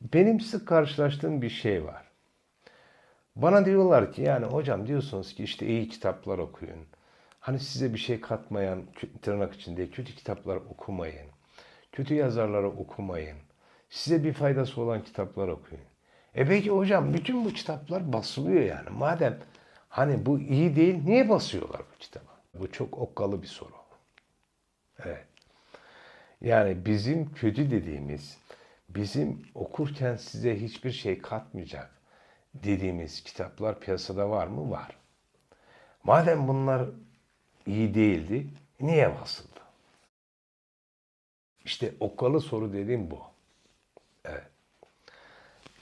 Benim sık karşılaştığım bir şey var. Bana diyorlar ki yani hocam diyorsunuz ki işte iyi kitaplar okuyun. Hani size bir şey katmayan tırnak içinde kötü kitaplar okumayın. Kötü yazarları okumayın. Size bir faydası olan kitaplar okuyun. E peki hocam bütün bu kitaplar basılıyor yani. Madem hani bu iyi değil niye basıyorlar bu kitaba? Bu çok okkalı bir soru. Evet. Yani bizim kötü dediğimiz, bizim okurken size hiçbir şey katmayacak dediğimiz kitaplar piyasada var mı? Var. Madem bunlar iyi değildi, niye basıldı? İşte okkalı soru dediğim bu. Evet.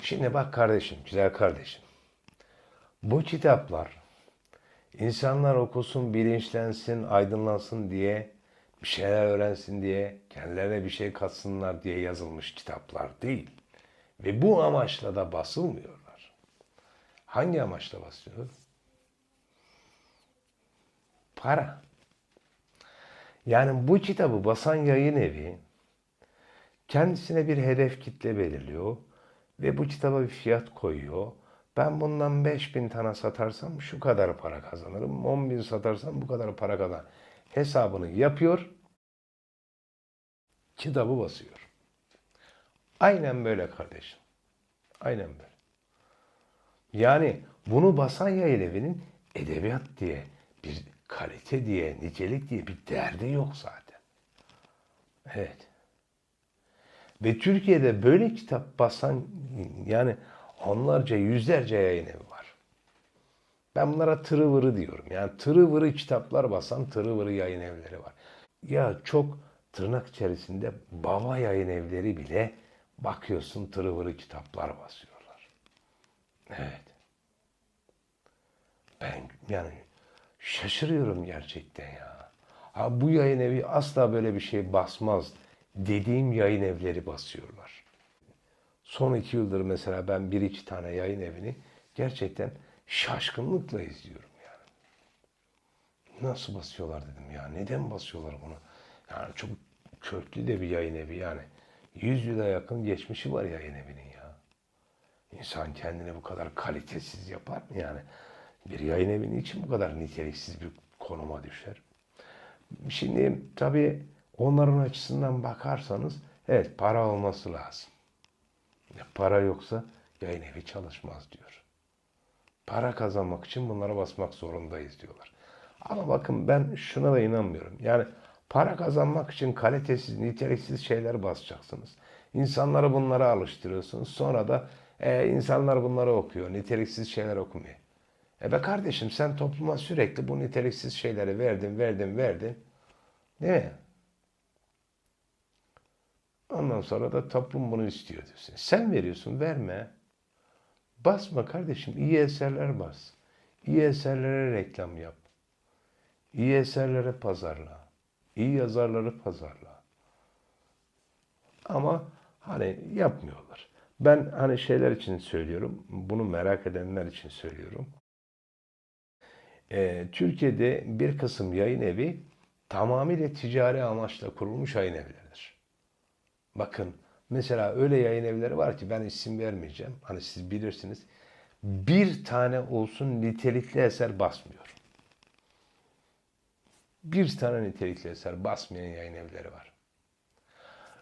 Şimdi bak kardeşim, güzel kardeşim. Bu kitaplar insanlar okusun, bilinçlensin, aydınlansın diye, bir şeyler öğrensin diye, kendilerine bir şey katsınlar diye yazılmış kitaplar değil. Ve bu amaçla da basılmıyorlar. Hangi amaçla basılıyor? Para. Yani bu kitabı basan yayın evi kendisine bir hedef kitle belirliyor ve bu kitaba bir fiyat koyuyor. Ben bundan 5000 tane satarsam şu kadar para kazanırım. 10 bin satarsam bu kadar para kazanırım. Hesabını yapıyor. Kitabı basıyor. Aynen böyle kardeşim. Aynen böyle. Yani bunu basan yayın evinin edebiyat diye bir kalite diye, nicelik diye bir derdi yok zaten. Evet. Ve Türkiye'de böyle kitap basan yani onlarca, yüzlerce yayın evi var. Ben bunlara tırıvırı diyorum. Yani tırıvırı kitaplar basan tırıvırı yayın evleri var. Ya çok tırnak içerisinde baba yayın evleri bile bakıyorsun tırıvırı kitaplar basıyorlar. Evet. Ben yani şaşırıyorum gerçekten ya. Ha, bu yayın evi asla böyle bir şey basmaz dediğim yayın evleri basıyorlar. Son iki yıldır mesela ben bir iki tane yayın evini gerçekten şaşkınlıkla izliyorum yani. Nasıl basıyorlar dedim ya. Neden basıyorlar bunu? Yani çok köklü de bir yayın evi yani. Yüz yıla yakın geçmişi var yayın evinin ya. İnsan kendini bu kadar kalitesiz yapar mı yani? Bir yayın evinin için bu kadar niteliksiz bir konuma düşer. Şimdi tabii onların açısından bakarsanız evet para olması lazım. Para yoksa yayın evi çalışmaz diyor. Para kazanmak için bunlara basmak zorundayız diyorlar. Ama bakın ben şuna da inanmıyorum. Yani para kazanmak için kalitesiz, niteliksiz şeyler basacaksınız. İnsanları bunlara alıştırıyorsunuz. Sonra da e, insanlar bunları okuyor. Niteliksiz şeyler okumuyor. E be kardeşim sen topluma sürekli bu niteliksiz şeyleri verdin, verdin, verdin. Değil mi? Ondan sonra da toplum bunu istiyor diyorsun. Sen veriyorsun, verme. Basma kardeşim, iyi eserler bas. İyi eserlere reklam yap. İyi eserlere pazarla. İyi yazarları pazarla. Ama hani yapmıyorlar. Ben hani şeyler için söylüyorum, bunu merak edenler için söylüyorum. Ee, Türkiye'de bir kısım yayın evi tamamıyla ticari amaçla kurulmuş yayın evleridir. Bakın mesela öyle yayın evleri var ki ben isim vermeyeceğim. Hani siz bilirsiniz. Bir tane olsun nitelikli eser basmıyor. Bir tane nitelikli eser basmayan yayın evleri var.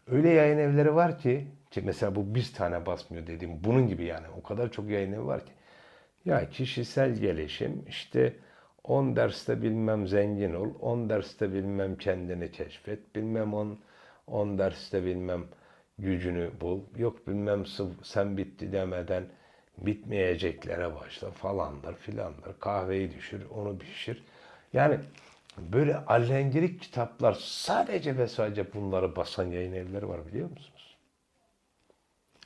Öyle yayın evleri var ki, ki mesela bu bir tane basmıyor dediğim bunun gibi yani o kadar çok yayın evi var ki. Ya kişisel gelişim işte 10 derste bilmem zengin ol, 10 derste bilmem kendini keşfet, bilmem 10 10 derste bilmem gücünü bul. Yok bilmem sen bitti demeden bitmeyeceklere başla falandır filandır. Kahveyi düşür, onu pişir. Yani böyle allengirik kitaplar sadece ve sadece bunları basan yayın evleri var biliyor musunuz?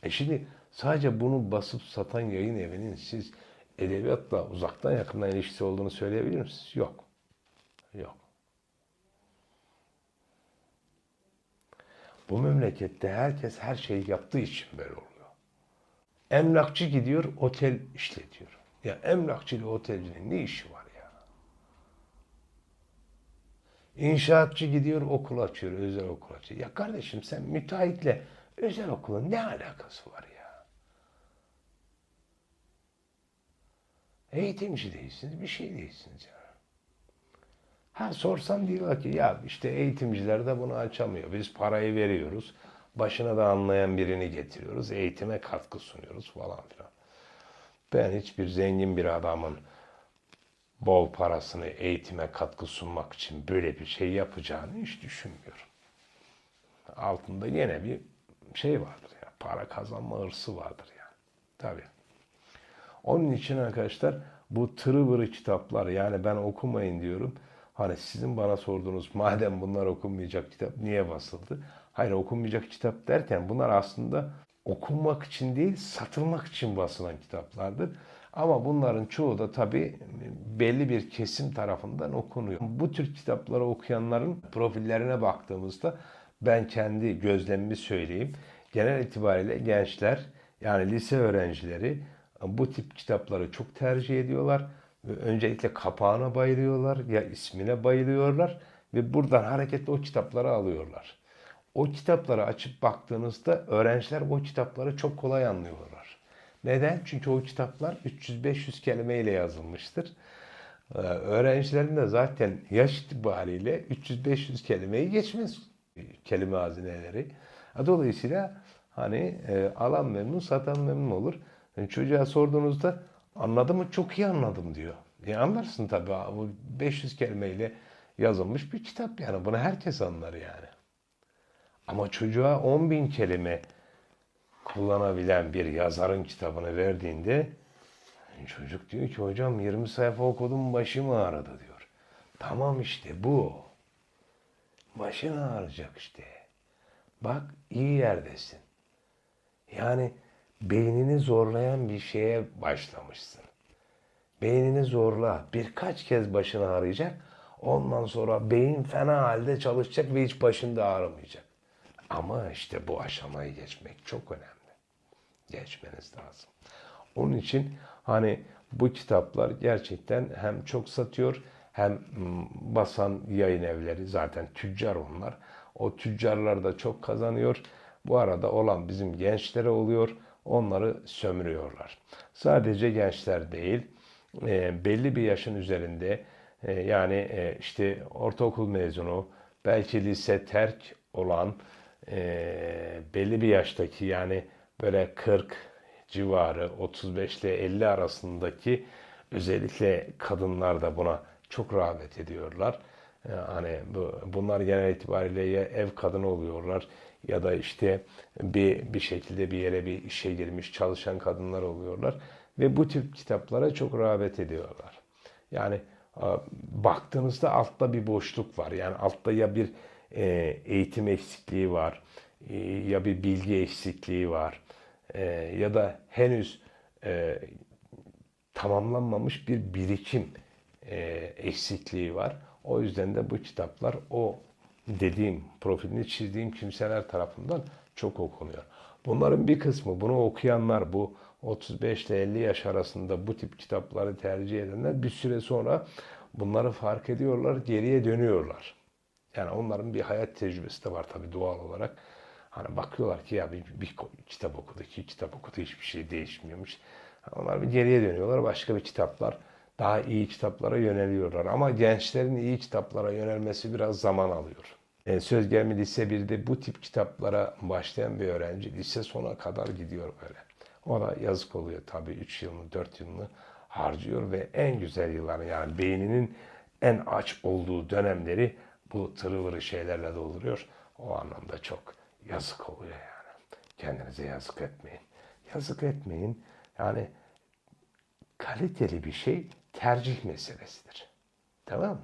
E şimdi sadece bunu basıp satan yayın evinin siz edebiyatla uzaktan yakından ilişkisi olduğunu söyleyebilir misiniz? Yok. Yok. Bu memlekette herkes her şeyi yaptığı için böyle oluyor. Emlakçı gidiyor otel işletiyor. Ya emlakçı ile otelcinin ne işi var ya? İnşaatçı gidiyor okul açıyor, özel okul açıyor. Ya kardeşim sen müteahhitle özel okulun ne alakası var ya? Eğitimci değilsiniz, bir şey değilsiniz ya. Ha sorsam diyorlar ki ya işte eğitimciler de bunu açamıyor. Biz parayı veriyoruz. Başına da anlayan birini getiriyoruz. Eğitime katkı sunuyoruz falan filan. Ben hiçbir zengin bir adamın bol parasını eğitime katkı sunmak için böyle bir şey yapacağını hiç düşünmüyorum. Altında yine bir şey vardır ya. Para kazanma hırsı vardır yani. Tabii. Onun için arkadaşlar bu tırıvırı kitaplar yani ben okumayın diyorum. Hani sizin bana sorduğunuz madem bunlar okunmayacak kitap niye basıldı? Hayır okunmayacak kitap derken bunlar aslında okunmak için değil satılmak için basılan kitaplardır. Ama bunların çoğu da tabii belli bir kesim tarafından okunuyor. Bu tür kitapları okuyanların profillerine baktığımızda ben kendi gözlemimi söyleyeyim. Genel itibariyle gençler yani lise öğrencileri bu tip kitapları çok tercih ediyorlar. Öncelikle kapağına bayılıyorlar ya ismine bayılıyorlar ve buradan hareketle o kitapları alıyorlar. O kitapları açıp baktığınızda öğrenciler o kitapları çok kolay anlıyorlar. Neden? Çünkü o kitaplar 300-500 kelimeyle yazılmıştır. Ee, Öğrencilerin de zaten yaş itibariyle 300-500 kelimeyi geçmez kelime hazineleri. Dolayısıyla hani e, alan memnun, satan memnun olur. Yani çocuğa sorduğunuzda anladı mı? Çok iyi anladım diyor. E anlarsın tabii. Bu 500 kelimeyle yazılmış bir kitap yani. Bunu herkes anlar yani. Ama çocuğa 10 bin kelime kullanabilen bir yazarın kitabını verdiğinde çocuk diyor ki hocam 20 sayfa okudum başım ağrıdı diyor. Tamam işte bu. Başın ağrıyacak işte. Bak iyi yerdesin. Yani beynini zorlayan bir şeye başlamışsın. Beynini zorla. Birkaç kez başın ağrıyacak. Ondan sonra beyin fena halde çalışacak ve hiç başında ağrımayacak. Ama işte bu aşamayı geçmek çok önemli. Geçmeniz lazım. Onun için hani bu kitaplar gerçekten hem çok satıyor hem basan yayın evleri zaten tüccar onlar. O tüccarlar da çok kazanıyor. Bu arada olan bizim gençlere oluyor. Onları sömürüyorlar. Sadece gençler değil, e, belli bir yaşın üzerinde e, yani e, işte ortaokul mezunu, belki lise terk olan belli bir yaştaki yani böyle 40 civarı 35 ile 50 arasındaki özellikle kadınlar da buna çok rağbet ediyorlar. E, Hani bu, bunlar genel itibariyle ya ev kadını oluyorlar ya da işte bir bir şekilde bir yere bir işe girmiş çalışan kadınlar oluyorlar ve bu tip kitaplara çok rağbet ediyorlar. Yani baktığınızda altta bir boşluk var. Yani altta ya bir e, eğitim eksikliği var, e, ya bir bilgi eksikliği var, e, ya da henüz tamamlanmamış bir birikim eksikliği var. O yüzden de bu kitaplar o dediğim, profilini çizdiğim kimseler tarafından çok okunuyor. Bunların bir kısmı, bunu okuyanlar, bu 35 ile 50 yaş arasında bu tip kitapları tercih edenler bir süre sonra bunları fark ediyorlar, geriye dönüyorlar. Yani onların bir hayat tecrübesi de var tabii doğal olarak. Hani bakıyorlar ki ya bir, bir kitap okudu, iki kitap okudu, hiçbir şey değişmiyormuş. Onlar bir geriye dönüyorlar, başka bir kitaplar, daha iyi kitaplara yöneliyorlar. Ama gençlerin iyi kitaplara yönelmesi biraz zaman alıyor. E, söz gelimi lise 1'de bu tip kitaplara başlayan bir öğrenci lise sona kadar gidiyor böyle. Ona yazık oluyor tabii 3 yılını, 4 yılını harcıyor ve en güzel yılları yani beyninin en aç olduğu dönemleri bu tırıvırı şeylerle dolduruyor. O anlamda çok yazık oluyor yani. Kendinize yazık etmeyin. Yazık etmeyin. Yani kaliteli bir şey tercih meselesidir. Tamam?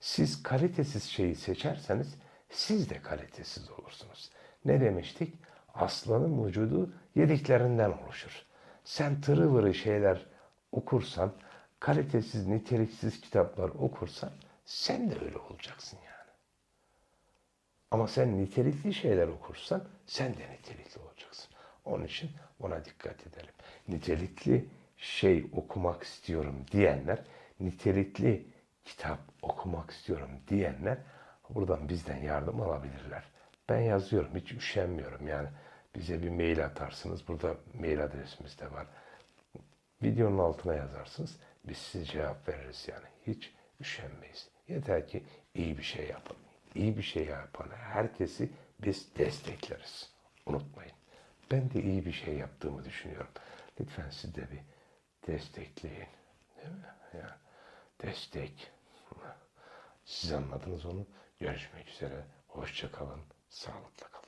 Siz kalitesiz şeyi seçerseniz siz de kalitesiz olursunuz. Ne demiştik? Aslanın vücudu yediklerinden oluşur. Sen tırıvırı şeyler okursan, kalitesiz, niteliksiz kitaplar okursan sen de öyle olacaksın yani. Ama sen nitelikli şeyler okursan sen de nitelikli olacaksın. Onun için buna dikkat edelim. Nitelikli şey okumak istiyorum diyenler, nitelikli kitap okumak istiyorum diyenler buradan bizden yardım alabilirler. Ben yazıyorum, hiç üşenmiyorum. Yani bize bir mail atarsınız. Burada mail adresimiz de var. Videonun altına yazarsınız. Biz size cevap veririz yani. Hiç üşenmeyiz. Yeter ki iyi bir şey yapın. İyi bir şey yapan herkesi biz destekleriz. Unutmayın. Ben de iyi bir şey yaptığımı düşünüyorum. Lütfen siz de bir destekleyin. Değil mi? Yani destek. Siz anladınız onu. Görüşmek üzere. Hoşça kalın. Sağlıkla kalın.